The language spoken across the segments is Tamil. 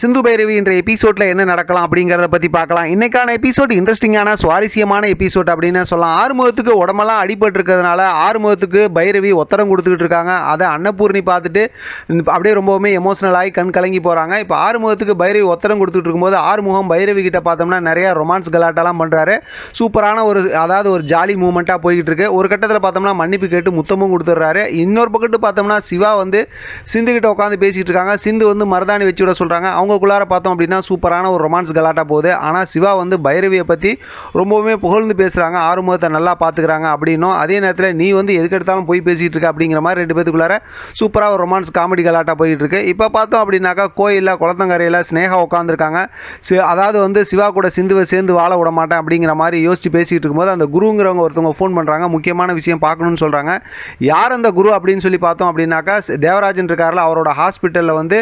சிந்து பைரவி என்ற எபிசோட்ல என்ன நடக்கலாம் அப்படிங்கிறத பத்தி பார்க்கலாம். இன்னைக்கான எபிசோட் இன்ட்ரெஸ்டிங்கான சுவாரஸ்யமான எபிசோட் அப்படின்னு சொல்லலாம். ஆறுமுகத்துக்கு உடம்பெல்லாம் அடிபட்டு இருக்கிறதுனால ஆறுமுகத்துக்கு பைரவி ஒத்தடம் கொடுத்துக்கிட்டு இருக்காங்க. அதை அன்னபூர்ணி பார்த்துட்டு அப்படியே ரொம்பவுமே எமோஷனல் ஆகி கண் கலங்கி போறாங்க. இப்போ ஆறுமுகத்துக்கு பைரவி ஒத்தடம் கொடுத்துட்டு இருக்கும்போது ஆறுமுகம் பைரவி கிட்ட பார்த்தோம்னா நிறைய ரொமான்ஸ் கலாட்டெல்லாம் பண்றாரு. சூப்பரான ஒரு அதாவது ஒரு ஜாலி மூமெண்ட்டாக போய்கிட்டு இருக்கு. ஒரு கட்டத்தில் பார்த்தோம்னா மன்னிப்பு கேட்டு முத்தமும் கொடுத்துட்றாரு. இன்னொரு பக்கத்து பார்த்தோம்னா சிவா வந்து சிந்து கிட்ட உட்காந்து பேசிட்டு இருக்காங்க. சிந்து வந்து மருதாணி வச்சு விட சொல்கிறாங்க அவங்கக்குள்ளார பார்த்தோம் அப்படின்னா சூப்பரான ஒரு ரொமான்ஸ் கலாட்டா போகுது. ஆனால் சிவா வந்து பைரவியை பற்றி ரொம்பவுமே புகழ்ந்து பேசுகிறாங்க ஆறுமுகத்தை நல்லா பார்த்துக்கிறாங்க அப்படின்னும். அதே நேரத்தில் நீ வந்து எதுக்கெடுத்தாலும் போய் பேசிகிட்டு இருக்க அப்படிங்கிற மாதிரி ரெண்டு பேத்துக்குள்ளார சூப்பராக ஒரு ரொமான்ஸ் காமெடி கலாட்டா போயிட்டு இருக்கு. இப்போ பார்த்தோம் அப்படின்னாக்கா கோயிலில் குளத்தங்கரையில் ஸ்னேகா உட்காந்துருக்காங்க சி அதாவது வந்து சிவா கூட சிந்துவை சேர்ந்து வாழ விட மாட்டேன் அப்படிங்கிற மாதிரி யோசித்து பேசிகிட்டு இருக்கும்போது அந்த குருங்கிறவங்க ஒருத்தவங்க ஃபோன் பண்ணுறாங்க முக்கியமான விஷயம் பார்க்கணும்னு சொல்கிறாங்க யார் அந்த குரு அப்படின்னு சொல்லி பார்த்தோம் அப்படின்னாக்கா ஸ்- தேவராஜன் இருக்கார்ல அவரோட ஹாஸ்பிட்டலில் வந்து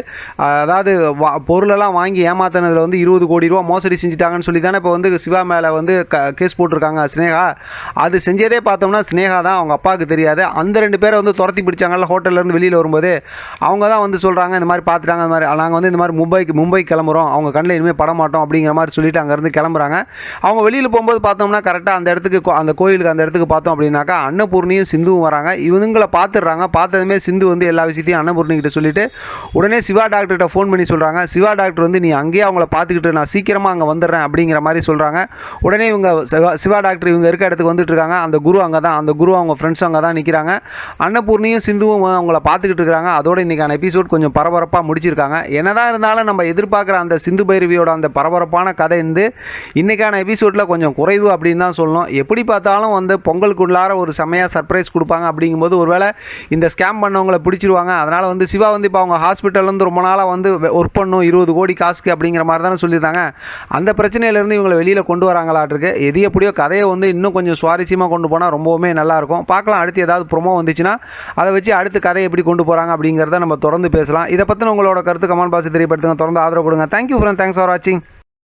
அதாவது வா- பொருளெல்லாம் வாங்கி ஏமாத்தினதில் வந்து இருபது கோடி ரூபா மோசடி செஞ்சுட்டாங்கன்னு சொல்லி தானே இப்போ வந்து சிவா மேலே வந்து க கேஸ் போட்டிருக்காங்க ஸ்னேகா அது செஞ்சதே பார்த்தோம்னா ஸ்னேகா தான் அவங்க அப்பாவுக்கு தெரியாது. அந்த ரெண்டு பேரை வந்து துரத்தி பிடிச்சாங்கல்ல ஹோட்டல்லேருந்து வெளியில் வரும்போது. அவங்க தான் வந்து சொல்கிறாங்க இந்த மாதிரி பார்த்துட்டாங்க இந்த மாதிரி நாங்கள் வந்து இந்த மாதிரி மும்பைக்கு மும்பை கிளம்புறோம். அவங்க கண்ணில் இனிமேல் பட மாட்டோம் அப்படிங்கிற மாதிரி சொல்லிட்டு அங்கேருந்து கிளம்புறாங்க. அவங்க வெளியில் போகும்போது பார்த்தோம்னா கரெக்டாக அந்த இடத்துக்கு கோ- அந்த கோயிலுக்கு அந்த இடத்துக்கு பார்த்தோம் அப்படின்னாக்கா அன்னபூர்ணியும் சிந்துவும் வராங்க. இவங்களை பார்த்துடுறாங்க. பார்த்ததுமே சிந்து வந்து எல்லா விஷயத்தையும் அன்னபூர்ணி கிட்ட சொல்லிட்டு உடனே சிவா டாக்டர்கிட்ட ஃபோன் பண்ணி சொல்கிறாங்க சிவா டாக்டர் வந்து நீ அங்கேயே அவங்கள பார்த்துக்கிட்டு நான் சீக்கிரமாக அங்கே வந்துடுறேன் அப்படிங்கிற மாதிரி சொல்கிறாங்க உடனே இவங்க சிவா டாக்டர் இவங்க இருக்க இடத்துக்கு வந்துட்டு இருக்காங்க. அந்த குரு அங்கே தான் அந்த குரு அவங்க ஃப்ரெண்ட்ஸ் அங்கே தான் நிற்கிறாங்க அன்னபூர்ணியும் சிந்துவும் அவங்கள பார்த்துக்கிட்டு இருக்காங்க. அதோட இன்றைக்கான எபிசோட் கொஞ்சம் பரபரப்பாக முடிச்சிருக்காங்க. என்னதான் இருந்தாலும் நம்ம எதிர்பார்க்குற அந்த சிந்து பைரவியோட அந்த பரபரப்பான கதை வந்து இன்றைக்கான எபிசோடில் கொஞ்சம் குறைவு அப்படின்னு தான் சொல்லணும். எப்படி பார்த்தாலும் வந்து பொங்கலுக்குள்ளார ஒரு செமையாக சர்ப்ரைஸ் கொடுப்பாங்க அப்படிங்கும்போது ஒருவேளை இந்த ஸ்கேம் பண்ணவங்களை பிடிச்சிருவாங்க. அதனால் வந்து சிவா வந்து இப்போ அவங்க ஹாஸ்பிட்டல்ல இருந்து ரொம்ப நாளாக வந்து ஒர்க் பண்ணும். இருபது கோடி காசுக்கு அப்படிங்கிற மாதிரி தானே சொல்லியிருந்தாங்க. அந்த பிரச்சனையிலேருந்து இவங்களை வெளியில் கொண்டு வராங்களாட்டிருக்கு எது எப்படியோ கதையை வந்து இன்னும் கொஞ்சம் சுவாரஸ்யமாக கொண்டு போனால் ரொம்பவுமே நல்லாயிருக்கும் பார்க்கலாம் அடுத்து ஏதாவது ப்ரொமோ வந்துச்சுன்னா அதை வச்சு அடுத்து கதையை எப்படி கொண்டு போகிறாங்க அப்படிங்கிறத நம்ம தொடர்ந்து பேசலாம். இதை பற்றின உங்களோட கருத்து கமெண்ட் பாக்ஸ் தெரியப்படுத்துங்க. தொடர்ந்து ஆதரவு கொடுங்க. தேங்க்யூ ஃப்ரெண்ட் தேங்க்ஸ் ஃபார் வாட்சிங்